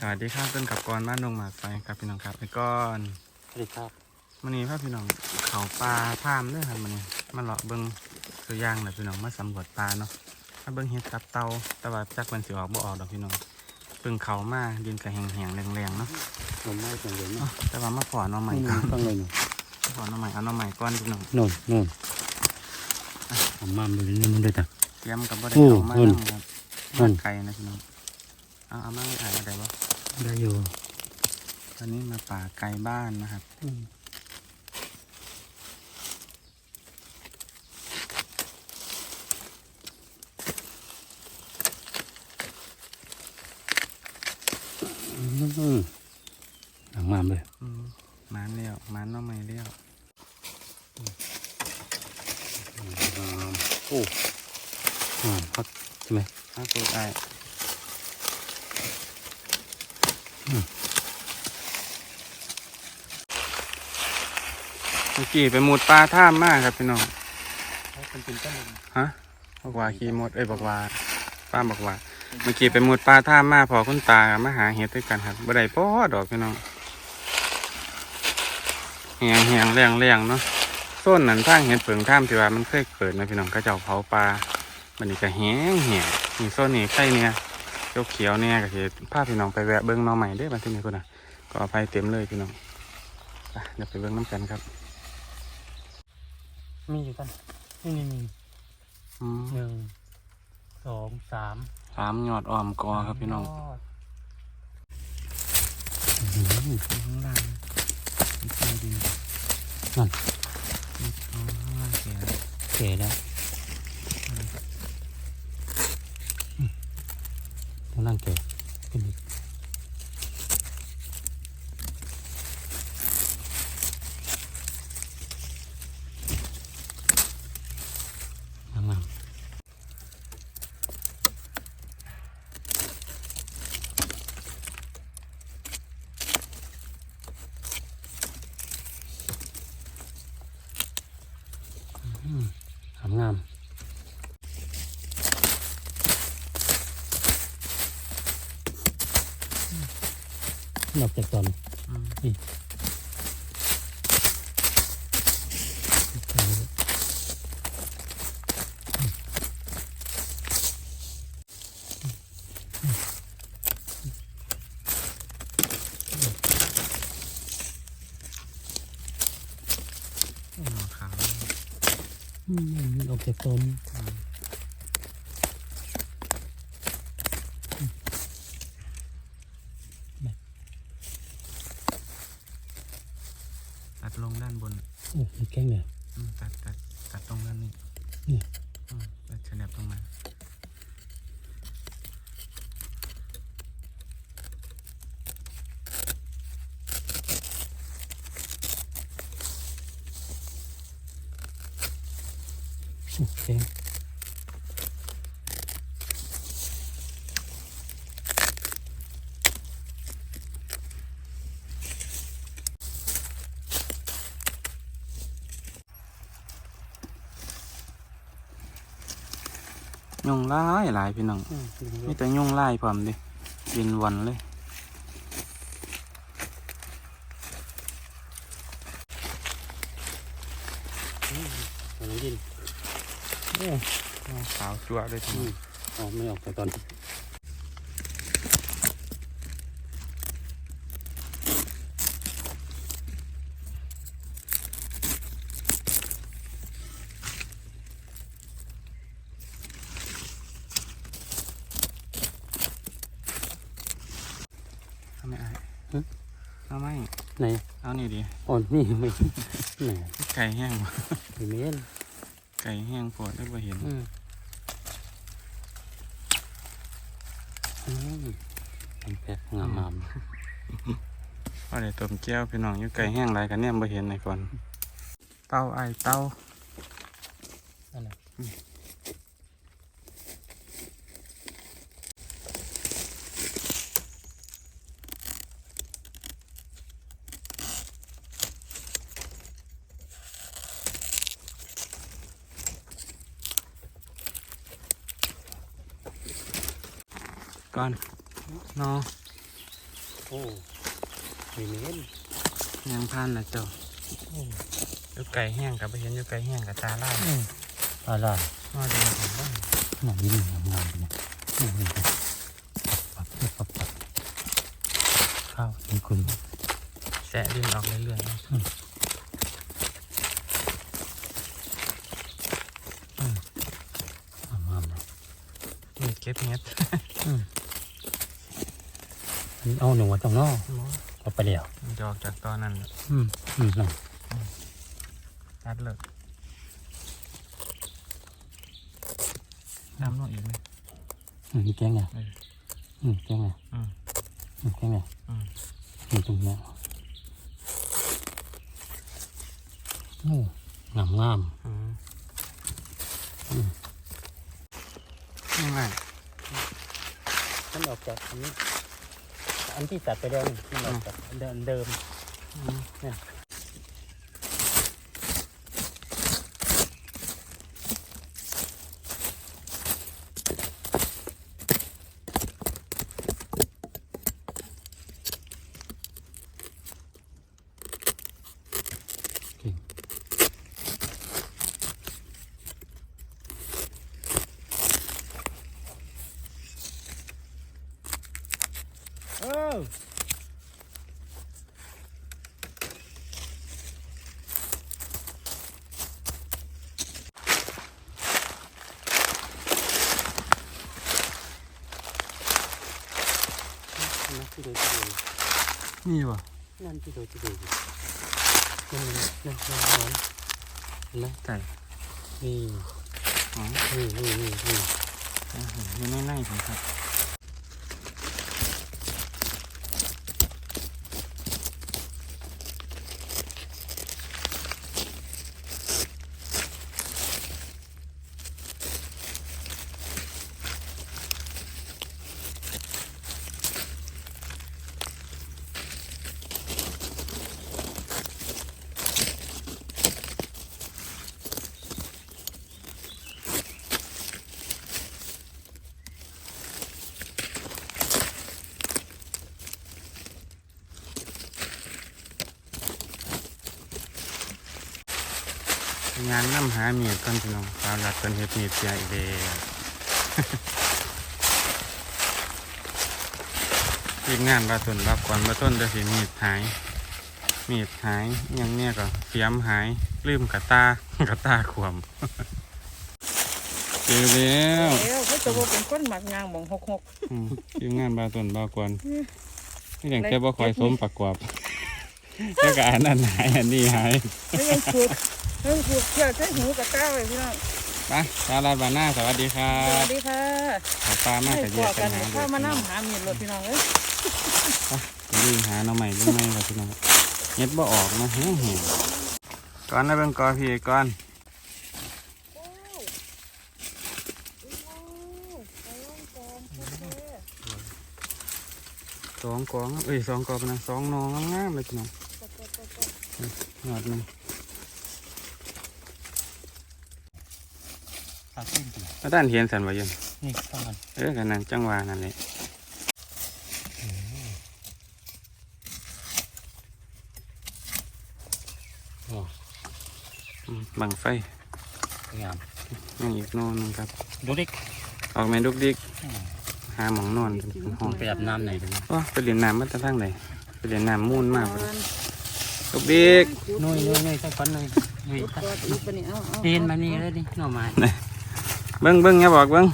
สวัสดีครับต้นกับกรบ้านดงหมากไฟครับพี่น้องครับไอ้ก้อนสวัสดีครับมันนี้พาพี่น้องเขาปลาพามเด้วยครับมันนี้มาเลาะเบิ้งตัวอย่างหน่อยพี่น้องมาสำรวจปลาเนาะมาเบิ้งเห็ดตับเตาแต่ว่าจักมันสิออกบ่ออกดอกพี่น้องเพิ่งเขามาดินกระแหงๆแรงๆเนาะลมไม่เป็นเลยเอ้าเนาะแต่ว่ามาขอหน้องใหม่ไม่ก่อนต้องเลยเนาะขอหน้องใหม่เอาหน้องใหม่ก้อนพี่น้องโน่นโน่นเอามาดูนี่มันด้วยจ้ะเตรียมกับบ่ได้โอ้เขามานั่นครับนั่มานไกลนะพี่น้องเอาเอามาไม่อ่านอะไรวะ ได้อยู่ ตอนนี้มาป่าไกลบ้านนะครับอืมอืมหลังมามเลยอืมหมันเลี้ยวหมันหน้องใหม่เลี้ยวงามโอ้งามพักใช่ไหมเอาสูตรไอ้ อืม เมื่อกี้ไปมุดปลาท่ามมากครับพี่น้องเป็นเป็นต้นฮะบอกว่าขี่มดเอ้ยบอกว่าป้าบอกว่าเมื่อกี้ไปมุดปลาท่ามมาพอคุณตามาหาเห็ดด้วยกันครับบ่ได้พ่อดอกพี่น้องแหงแหงแรงแรงเนาะส้นนั้นทางเห็ดเผิงท่ามที่ว่ามันเคยเกิดนะพี่น้องก็เจ้าเผาปลาบันนี้ก็แหงแหงนี่ส้นนี่ไข่เนี่ย เขียวเขียวๆเนี่ยก็คือพาพี่น้องไปแวะเบิ้งหน้องใหม่เด้อบันที่นี้คนน่ะ ก็เอาไปเต็มเลยพี่น้องไปเดี๋ยวไปเบิ้งน้ำกันครับ มีอยู่กันนี่นี่นี่อืมหนึ่งสองสามสามยอดอ้อมกอครับพี่น้องอื้อหือข้างล่างมีใต้ดินนั่นมีอ๋อข้างล่างเสียเก๋แล้ว นั่งแก๋ขึ้นอีกงามงาม อืมงามงาม นอกจากตอนอืมนี่หัวขาวอืมออกจากต้น ตัดลงด้านบนโอ้ยแข้งเนี่ย อืมตัดตัดตัดตรงด้านนี้นี่ อืมตัดฉลับตรงมา โอ้แข้ง ยุงหลายหลายพี่น้องอืมมีแต่ยุงไล่พร้อมดิบินวันเลยอันนี้ดินโอ้ขาวจั่วเลยทีอืนี้มอ๋อไม่ออกจากตอน เอาไม่ไอ้เอา ไม่ไหนเอานี่ดิอ่อนนี่ไม่แหมไก่แห้งวะไม่เมนไก่แห้งปวดได้บ่เห็นอืมอืมทำแพ็กงามงามพอได้ต้มแก้วพี่น้องอยู่ไก่แห้งหลายกันเนี่ยบ่เห็นในก่อน เต้าไอ้เต้า ก่อนเนาะโอ้มีเน้นยังพานนะเจ้าอยู่ไก่แห้งกับไปเห็นอยู่ไก่แห้งกับตาล่าอะไรนอดีผมบ้างหนังยิ้มงามงามๆเนี่ยนี่นี่นี่ปับปับปับปับข้าวถึงคุณแสะดินออกเรื่อยๆนะงามงามๆเลยนี่เก็บเห็ด นี่เอาหนูมาตรงนอกเอาไปเดียวมันจะออกจากตอนนั้น อืมอืมนั่นตัดเลยน้ำนอกอีกไหมอืมแกงไงเอออืมแกงไงอืมอืมแกงไงอืมอืมตรงเนี้ยโอ้งามงามอืมอืมยังไงมันออกจากอันนี้ อันที่ตัดไปแล้วนี่มันออกจากเดิมเดิมอืมเนี่ย เก่ง เออ นักที่โดยที่โดยนี่วะนั่นที่โดยที่โดยนั่นนั่นนั่นนั่นนั่นเห็นไหมไก่นี่อ๋อนี่นี่นี่นี่อยู่ในในผมครับ งานน้ำหาเมียกันพี่น้องสาวหลัดเป็นเฮ็ดมีดเสียอีกเด้อทีมงานบาตุนรับก่อนบาต้นจะสิมีดหาย มีดหายอิหยังเนี่ยก็เสียมหายลืมกระตากระตาขวมเจอแล้วเอ้วเขาจะว่าเป็นคนหมักยางหมองหกหกอืมทีมงานบาตุนบากวนนี่อย่างแต่บ่คอยสมประกอบแล้วก็อันนั้นหายอันนี้หายแล้วยังขูด แล้วยังขูดเชือกใช้หูกับก้าวเลยพี่น้องไปสาวรัดบานหน้าสวัสดีครัสวับสดีค่ะขอปลามากให้กับพเยีวยกักันนหาข้ามานั่งหาเมียรถพี่น้องเอ้ยลืมหาหน้องใหม่ลืมไม่ว่าพี่น้องเฮ็ดบ่ออกนะแห้งแห้งก่อนนะเบิ่งกอพี่ก่อนสองกองเอ้ยสองกอพะนะสองหนองงามๆเลยพี่น้องหยอดหนึง ตัดเส้นดีแล้วด้านเทียนสันว่ายังนี่เท่านั้นเออกันนั่นจังหวะนั่นแหละโอ้อืมบังไฟงามยังอีกโน่นนึงครับ ดูดิออกแม่นดุกดิกอืมหาหมองนอนเป็นห้องไปอาบน้ำไหนดูว้าไปเรียนน้ำมาแตั้งทางไหนไปเรียนน้ำมูนมากเลยดุกดิก นุ้ยนุ้ยนุ้ยสักคนหนึ่งนุ้ยขูดกอดอีกปะนี่เอาเอาเดินมานี่เลยดิหน่อไม้ เบิ้งเบิ้งอย่าบอกเบิ้ง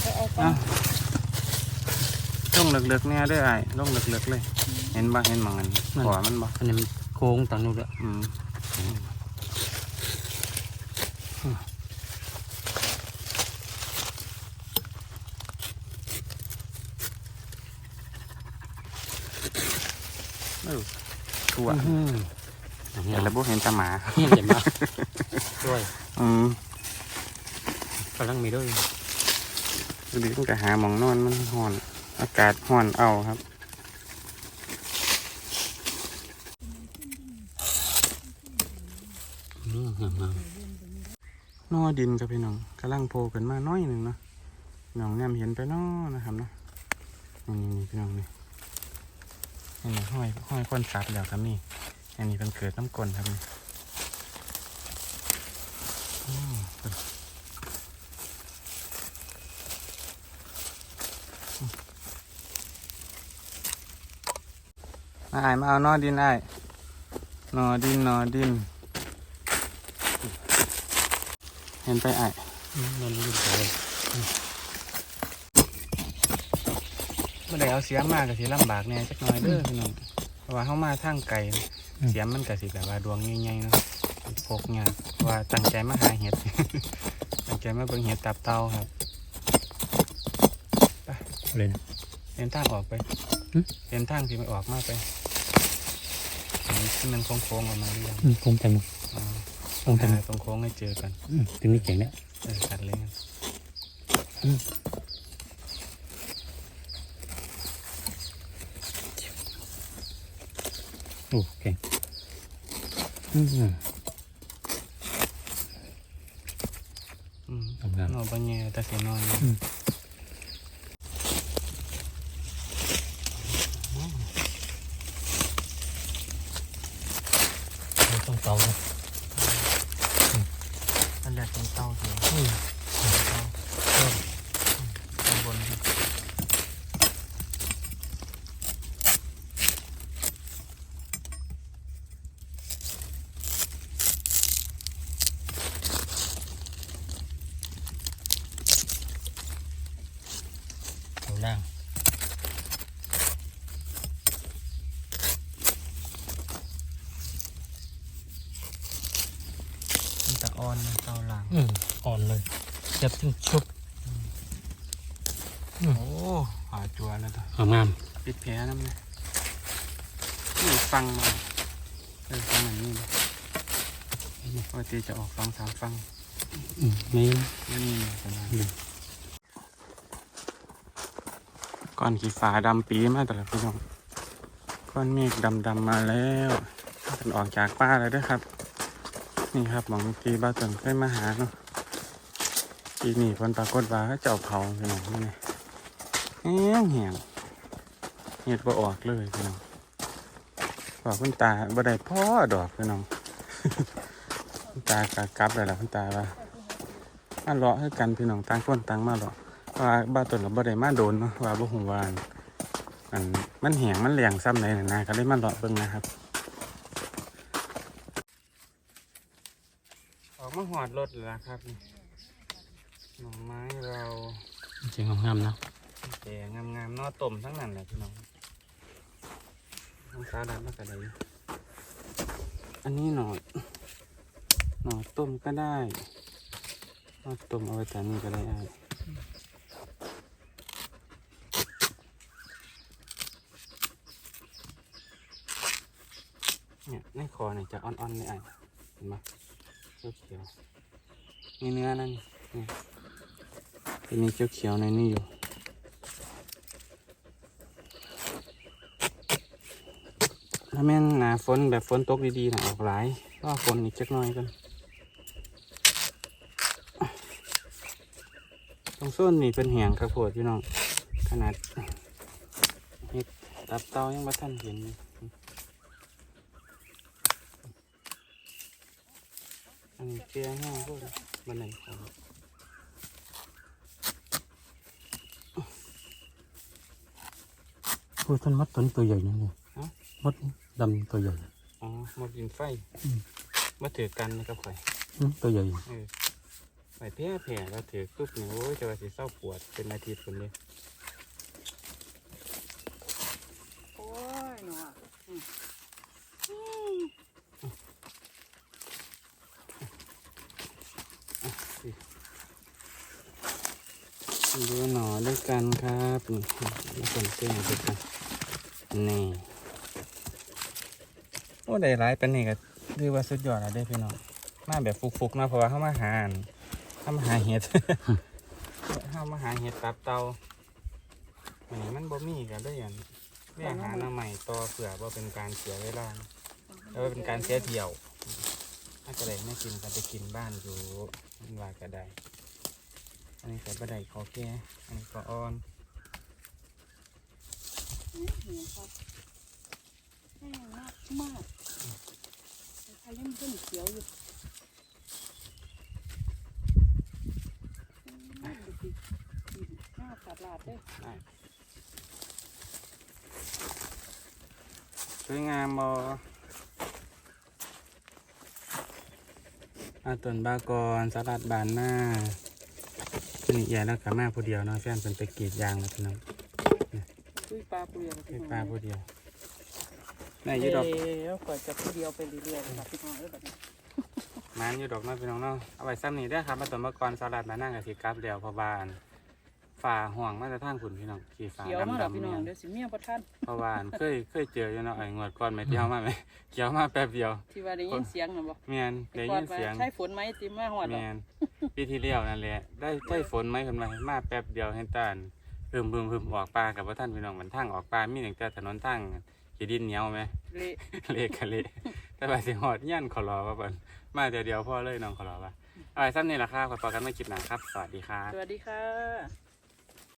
เอาเอาก่อเอานลงเลึกๆเนี่ยเด้อไอ้ลงเลึกๆเลย เห็นบ่เห็นหมองอันขวามันบ่อันนี้มันโค้งต่างนู้นด้วยอืมเออทั่วอืมอันนี้แต่ละบุเห็นแตาหมาเฮี้ยนเจ็บมากด้วยอืม กำลังมีด้วยดูดิมันก็หาหมองนอนมันห่อน อากาศห่อนเอาครับอืมงามงามนอดินกับพี่น้องกำลังโผล่ขึ้นมาน้อยหนึ่งเนาะพี่น้องแนมเห็นไปน้อนะครับเนาะนี่นี่นี่พี่น้องนี่นี่นะห้อยห้อยคนซับแล้วครับนี่ อันนี้เป็นเกิดน้ำกลนครับนี่ มาไอ้ายมาเอานอดินไอ้ายนอดินนอดิน เห็นไปไอ้ายมันยืดเลยเมื่อใดเอาเสียมมากก็สิลำบากแหน่จักหน่อยเด้อพี่น้องเพราะว่าเขามาทางไกลเสียมมันก็สิแบบว่าดวงใหญ่ๆเนาะพกยากเพราะว่าตั้งใจมาหาเห็ดตั้งใจมาเบิ่งเห็ดตับเต่าครับเลยนะเห็นทางออกไปหึเห็นทางที่ไม่ออกมาไปอันนี้ ที่มันโค้งๆออกมาหรือยังอืมคงแต่งอ๋อคงแต่งหาตรงโค้งให้เจอกันอืมถึงนี่เก่งเนี่ยเออตัดเลยกันโอ้เก่งอืมอืมทำงานนอนบางแง่แต่เสียนอนอยู่อืม เราต้องเตานะ อันแรกเป็นเต้าเสีย อืม เต้าข้างบน เตา ล่างมันจะอ่อนนะเต้าหลังอืมอ่อนเลยจับจึงชุบโอ้หาจัวแล้วต่อเอางามปิดแผลน้ำเลยนี่ฟังมาเออฟังอย่างนี้เลยนี่ปกติจะออกสองสามฟังอืมนี่นี่ประมาณ อืม ก้อนขี้ฟ้าดำปีมาแต่ละพี่น้องก้อนเมฆดำดำๆมาแล้วเป็นออกจากป้าเลยด้วยครับ นี่ครับหมองทีบ้าตนเคยมาหาเนาะปีนี้ผลปรากฏว่าเขาเจ้าเผาพี่น้องนี่ไงแห้งแห้งเห็ดบ่ออกเลยพี่น้องบอกคุณตาบ่ได้พ่อดอกพี่น้องคุณตากะกลับเลยล่ะคุณตาว่ามาเลาะให้กันพี่น้องต่างคนต่างมาเลาะ ว่าบ้าตนเราบ่ได้มาโดนเนาะว่าบ่ฮู้ว่าอันอันมันแห้งมันแหลงซ้ำไหนน่ะนะก็เลยมาเลาะเบิ่งนะครับ ออกมาหอดรถแล้วครับนี่หน่อไม้เราจริงงามๆนะแก่งามๆนอต้มทั้งนั้นแหละพี่น้องน้องสาวดับมากระไดอันนี้หน่อหน่อต้มก็ได้หน่อต้มเอาไว้แต่นี่ก็ได้อ้ายเนี่ยใน คอเนี่ยจะอ่อนๆเลยไอ้ายเห็นไหมเขียวๆมีเนื้อนั่นนี่จะมีเขียวๆในนี่อยู่ถ้าแม่นหนาฝนแบบฝนตกดีๆนะออกหลายก็ฝนอีกจักน่อยกันตรงส้นนี่เป็นแหงครับโพดพี่น้องขนาดเห็ดตับเตายังบ่ทันเห็นเลย อันนี้เกลียแห้งพวกมันไหนของพูดต้นมัดต้นตัวใหญ่นั่นเลยฮะมดดำตัวใหญ่ อ๋อหมดดินไฟอืม มาถือกันนะครับข่อยอืมตัวใหญ่ เออไปแพ้แผลแล้วถือปุ๊บเนี่ยโอ้ยจะว่าสิเศร้าปวดเป็นอาทิตย์คนเลยโอ้ยหนอ ดูหนอ ด้วยกันครับนี่มาส่งเส้นด้วยกันนี่โอ้ได้ร้ายเป็นนี่ก็ถือว่าสุดยอดแล้วได้พี่น้องมาแบบฟุกๆนะเพราะว่าเข้ามาหานเข้ามาหาเห็ดเข้ามาหาเห็ดตับเตาวันนี้มันบ่มีกันด้วยอย่างเรียกหาหน้าใหม่ต่อเผื่อว่าเป็นการเสียเวลาแล้วเป็นการเสียเที่ยวถ้าก็ได้ไม่กินก็จะกินบ้านอยู่ว่าก็ได้ อันนี้ก็บะไดขอแก่อันนี้ก็อ่อนแห้งมากมากใครยังต้นเขียวอยู่หน้าขาดลาดด้อสวยงามบออาต้นบากรสลัดบานหน้า สนิทใหญ่แล้วกับแม่ผู้เดียวเนาะแฟนเป็นไปกรีดยางแล้วพี่น้องคุยปลาเปลือกเป็นปลาผู้เดียวแม่อยืดดอกแล้วก็จะผู้เดียวไปเรื่อยๆแบบพี่น้องเอ้ยแบบนี้มันอยืดดอกเนาะพี่น้องเนาะเอาไว้ซ้ำนี้ได้อครับมาต้นบากรสลัดบานหน้ากับสีกราฟเดียวเพอบาน ฝ่าห่วงมาจะทางขุนพี่น้องขี่ฝ่าเขียวมาแล้วดำพี่ๆน้องเนี่ยเดี๋ยวสิเมียประทันเพราะว่าอันเคยเคยเจออยู่เนาะไอ้งวดก่อนไหมที่เขามาไหมเกี่ยวมาแป๊บเดียวที่ว่าได้ยินเสียงนะบ่เมียนได้ยินเสียง ใช่ฝนไหมติมาหอดแมหรอกนปีที่แล้วนั่นแหละ ได้ใช่ฝนไหมคนมามาแป๊บเดียวเห็นตาอันพึมพึมพึมออกปลากับว่าท่านพี่น้องมันทางออกปลามีหนึ่งแต่ถนนทางขีดินเหนียวไหม เละเละกันเละแต่ว่าสิหอดยันขอรอว่าเปิ่นมาเดียวเดียวพ่อเลยน้องขอรอว่าเอาไว้ซ้ำนี่แหละครับขอต่อกันไม่คลิปหนังครับ สวัสดีครับ สวัสดีค่ะ